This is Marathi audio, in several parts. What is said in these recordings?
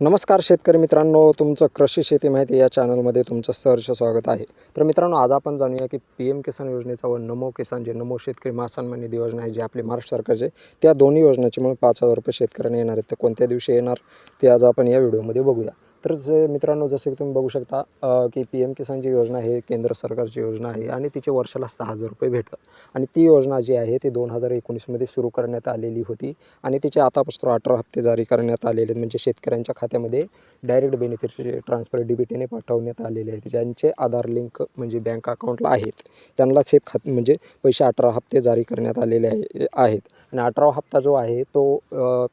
नमस्कार शेतकरी मित्रांनो तुमचं कृषी शेती माहिती या चॅनलमध्ये तुमचं सहर्ष स्वागत आहे. तर मित्रांनो आज आपण जाणूया की पी एम किसान योजनेचा व नमो किसान जे नमो शेतकरी महासन्मान निधी योजना आहे जी आपली महाराष्ट्र सरकारचे त्या दोन्ही योजनेची म्हणून पाच हजार रुपये शेतकऱ्यांना येणार आहेत. ते कोणत्या दिवशी येणार ते आज आपण या व्हिडिओमध्ये बघूया. तर जे मित्रांनो जसे की तुम्ही बघू शकता की पी एम किसानची योजना आहे केंद्र सरकारची योजना आहे आणि तिचे वर्षाला सहा हजार रुपये भेटतात. आणि ती योजना जी आहे ती दोन हजार एकोणीसमध्ये सुरू करण्यात आलेली होती आणि तिचे आतापासून अठरा हप्ते जारी करण्यात आलेले आहेत. म्हणजे शेतकऱ्यांच्या खात्यामध्ये डायरेक्ट बेनिफिट ट्रान्सफर डीबीटीने पाठवण्यात आलेले आहेत. ज्यांचे आधार लिंक म्हणजे बँक अकाउंटला आहेत त्यांनाच हे खात म्हणजे पैसे अठरा हप्ते जारी करण्यात आलेले आहे आहेत. आणि अठरावा हप्ता जो आहे तो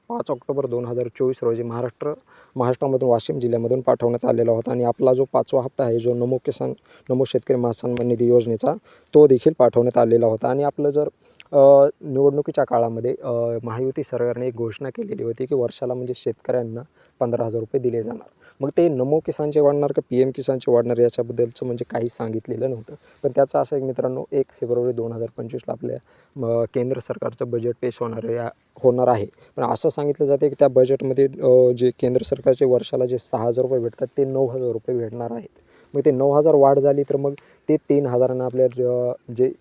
पाच ऑक्टोबर दोन हजार चोवीस रोजी महाराष्ट्र महाराष्ट्रामधून वाशिम जिल्ह्यात जिल्ह्यामधून पाठवण्यात आलेला होता. आणि आपला जो पाचवा हप्ता आहे जो नमो किसान नमो शेतकरी महासन्मान निधी योजनेचा तो देखील पाठवण्यात आलेला होता. आणि आपलं जर निवडणुकीच्या काळामध्ये महायुती सरकारने एक घोषणा केलेली होती की वर्षाला म्हणजे शेतकऱ्यांना पंधरा हजार रुपये दिले जाणार. मग ते नमो किसानचे वाढणार का पी एम किसानचे वाढणार याच्याबद्दलचं म्हणजे काही सांगितलेलं नव्हतं. पण त्याचं असं एक मित्रांनो एक फेब्रुवारी दोन हजार पंचवीसला आपल्या म, केंद्र सरकारचं बजेट पेश होणार आहे. होणार आहे. पण असं सांगितलं जाते की त्या बजेटमध्ये जे केंद्र सरकारचे वर्षाला जे सहा हजार रुपये भेटतात ते नऊ हजार रुपये भेटणार आहेत. मग ते नऊ हजार वाढ झाली तर मग ते तीन हजारांना आपल्या जे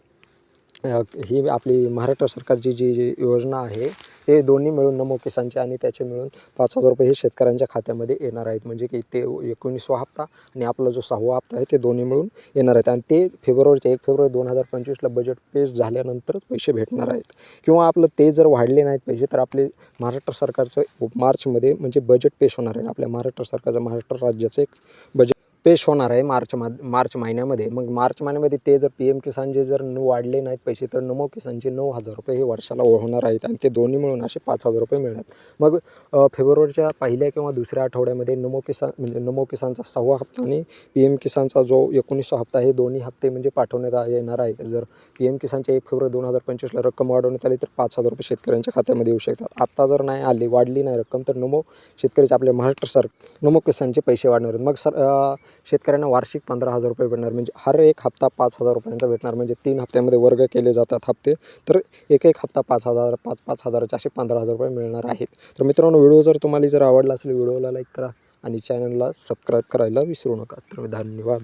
ही आपली महाराष्ट्र सरकारची जी जी योजना आहे ते दोन्ही मिळून नमो किसानचे आणि त्याचे मिळून पाच हजार रुपये हे शेतकऱ्यांच्या खात्यामध्ये येणार आहेत. म्हणजे की ते एकोणीसवा हप्ता आणि आपला जो सहावा हप्ता आहे ते दोन्ही मिळून येणार आहेत. आणि ते फेब्रुवारीच्या एक फेब्रुवारी दोन हजार पंचवीसला बजेट पेश झाल्यानंतरच पैसे भेटणार आहेत. किंवा आपलं ते जर वाढले नाहीत पैसे तर आपले महाराष्ट्र सरकारचं मार्चमध्ये म्हणजे बजेट पेश होणार आहे. आपल्या महाराष्ट्र सरकारचं महाराष्ट्र राज्याचं एक बजेट पेश होणार आहे मार्च मा मार्च महिन्यामध्ये. मग मार्च महिन्यामध्ये ते जर पी एम किसानचे जर न वाढले नाहीत पैसे तर नमो किसानचे नऊ हजार रुपये हे वर्षाला होणार आहेत आणि ते दोन्ही मिळून असे पाच हजार रुपये मिळणार मग फेब्रुवारीच्या पहिल्या किंवा दुसऱ्या आठवड्यामध्ये नमो किसान म्हणजे नमो किसानचा सहावा हप्ता आणि पी एम किसानचा जो एकोणीसवा हप्ता हे दोन्ही हप्ते म्हणजे पाठवण्यात येणार आहेत. जर पी एम किसानच्या एक फेब्रुवारी दोन हजार पंचवीसला रक्कम वाढवण्यात आली तर पाच हजार रुपये शेतकऱ्यांच्या खात्यामध्ये येऊ शकतात. आत्ता जर नाही आली वाढली नाही रक्कम तर नमो शेतकऱ्याचे आपले महाराष्ट्र सर नमो किसानचे पैसे वाढणार आहेत. मग सर शेतकऱ्यांना वार्षिक पंधरा हजार रुपये भेटणार. म्हणजे हर एक हप्ता पाच हजार रुपयांचा भेटणार. म्हणजे तीन हप्त्यामध्ये वर्ग केले जातात हप्ते. तर एक एक हप्ता पाच हजार पाच पाच हजाराचे असे पंधरा हजार रुपये मिळणार आहेत. तर मित्रांनो व्हिडिओ जर तुम्हाला जर आवडला असेल व्हिडिओला लाईक करा आणि चॅनलला सबस्क्राईब करायला विसरू नका. तर धन्यवाद.